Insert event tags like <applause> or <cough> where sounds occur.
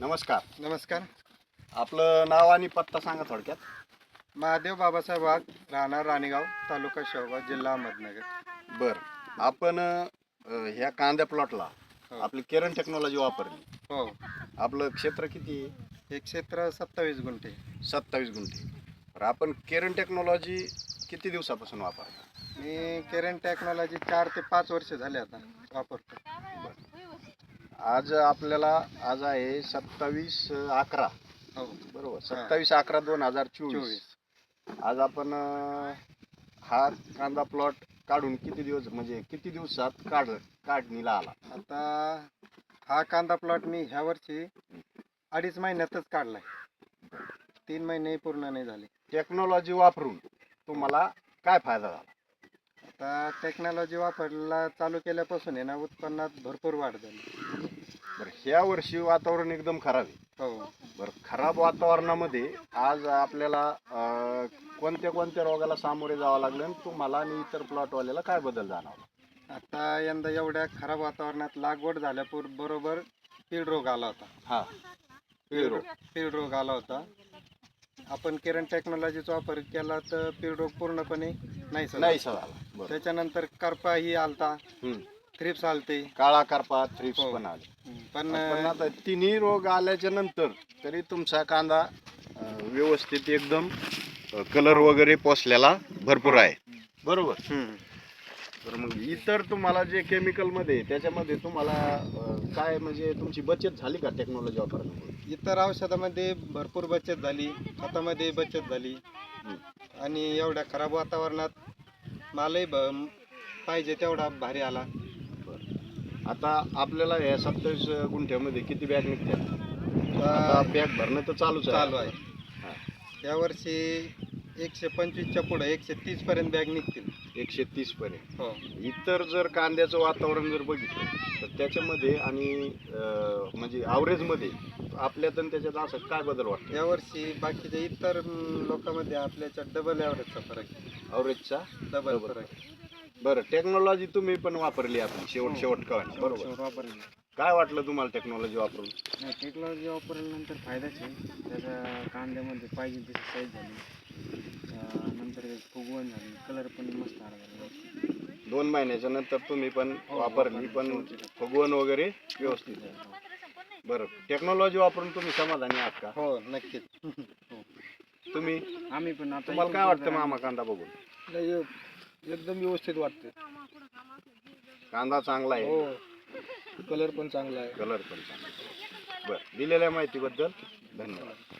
नमस्कार. नमस्कार. आपलं नाव आणि पत्ता सांगा थोडक्यात. महादेव बाबासाहेब वाघ राहणार राणेगाव तालुका शेवगाव जिल्हा अहमदनगर. बर. आपण अं, ह्या कांद्या प्लॉटला हो. आपली केरन टेक्नॉलॉजी वापरली. हो. आपलं क्षेत्र किती? आहे हे क्षेत्र सत्तावीस गुंठे. सत्तावीस गुंठे. तर आपण केरन टेक्नॉलॉजी किती दिवसापासून वापरतो? मी केरन टेक्नॉलॉजी चार ते पाच वर्ष झाले आता वापरतो. आज आपल्याला आज आहे सत्तावीस अकरा. हो. बरोबर. सत्तावीस अकरा दोन हजार चोवीस. आज आपण अं, हा कांदा प्लॉट काढून किती दिवस म्हणजे किती दिवसात काढ काढणीला आला? आता हा कांदा प्लॉट मी ह्या वर्षी अडीच महिन्यातच काढलाय. तीन महिने पूर्ण नाही झाले. टेक्नॉलॉजी वापरून तुम्हाला काय फायदा झाला? आता टेक्नॉलॉजी वापरायला चालू केल्यापासून आहे ना उत्पन्नात भरपूर वाढ झाली. बरं ह्या वर्षी वातावरण एकदम खराब आहे. हो. बरं खराब वातावरणामध्ये आज आपल्याला अं, कोणत्या कोणत्या रोगाला सामोरे जावं लागलं आणि तुम्हाला आणि इतर प्लॉटवाल्याला काय बदल जाणवला? आता यंदा एवढ्या खराब वातावरणात लागवड झाल्यापूर बरोबर पीड रोग आला होता. हा. पीड रोग पीड रोग आला होता. आपण किरण टेक्नॉलॉजीचा वापर केला तर पीड रोग पूर्णपणे नाही झाला. नाही झाला. बरं. त्याच्यानंतर करपा ही आलता. हम्म. थ्रिप्स आलते. काळा करपा थ्रिप्स हो. पण आले. पण पण आता तिन्ही रोग आल्याच्यानंतर तरी तुमचा कांदा अं, व्यवस्थित एकदम कलर वगैरे पोचलेला भरपूर आहे. बरोबर? हम्म. तर मग इतर तुम्हाला जे केमिकलमध्ये त्याच्यामध्ये तुम्हाला अं, काय म्हणजे तुमची बचत झाली का टेक्नॉलॉजी वापरण्यामुळे? इतर औषधामध्ये भरपूर बचत झाली खतामध्ये बचत झाली. आणि एवढ्या खराब वातावरणात मालही ब- पाहिजे तेवढा भारी आला. आता आपल्याला या सत्तावीस गुंठ्यामध्ये किती बॅग निघते आता आता बॅग भरणं तर चालूच चालू आहे. हा. यावर्षी एकशे पंचवीसच्या पुढे एकशे तीस पर्यंत बॅग निघतील. एकशे तीस पर्यंत. हो. इतर जर कांद्याचं वातावरण जर बघितलं तर त्याच्यामध्ये आणि म्हणजे ॲव्हरेजमध्ये आपल्यात आणि त्याच्यात असं काय बदल वाटतो? यावर्षी बाकीच्या इतर लोकांमध्ये आपल्याच्या डबल ॲव्हरेजचा फरक आहे. ॲव्हरेजचा डबल. फरक आहे. बरं टेक्नॉलॉजी तुम्ही पण वापरली आपली शेवट हो. शेवट कळण बरोबर. वापरली. काय वाटलं तुम्हाला टेक्नॉलॉजी वापरून? नाही टेक्नॉलॉजी वापरल्यानंतर फायदाच आहे. त्याच्या कांद्यामध्ये पाहिजे तशी साईज झाली. अं, नंतर फुगवण झाली. कलर पण मस्त आला. दोन महिन्याच्या नंतर तुम्ही पण हो, वापरली पण. फुगवण वगैरे व्यवस्थित. बरं टेक्नॉलॉजी वापरून तुम्ही समाधानी आहात का? हो नक्कीच. <laughs> तुम्ही? आम्ही पण आता तुम्हाला काय वाटतं मामा कांदा बघून? एकदम व्यवस्थित वाटते. कांदा चांगला आहे. हो. कलर पण चांगला आहे. कलर पण चांगला आहे. बरं दिलेल्या माहितीबद्दल धन्यवाद.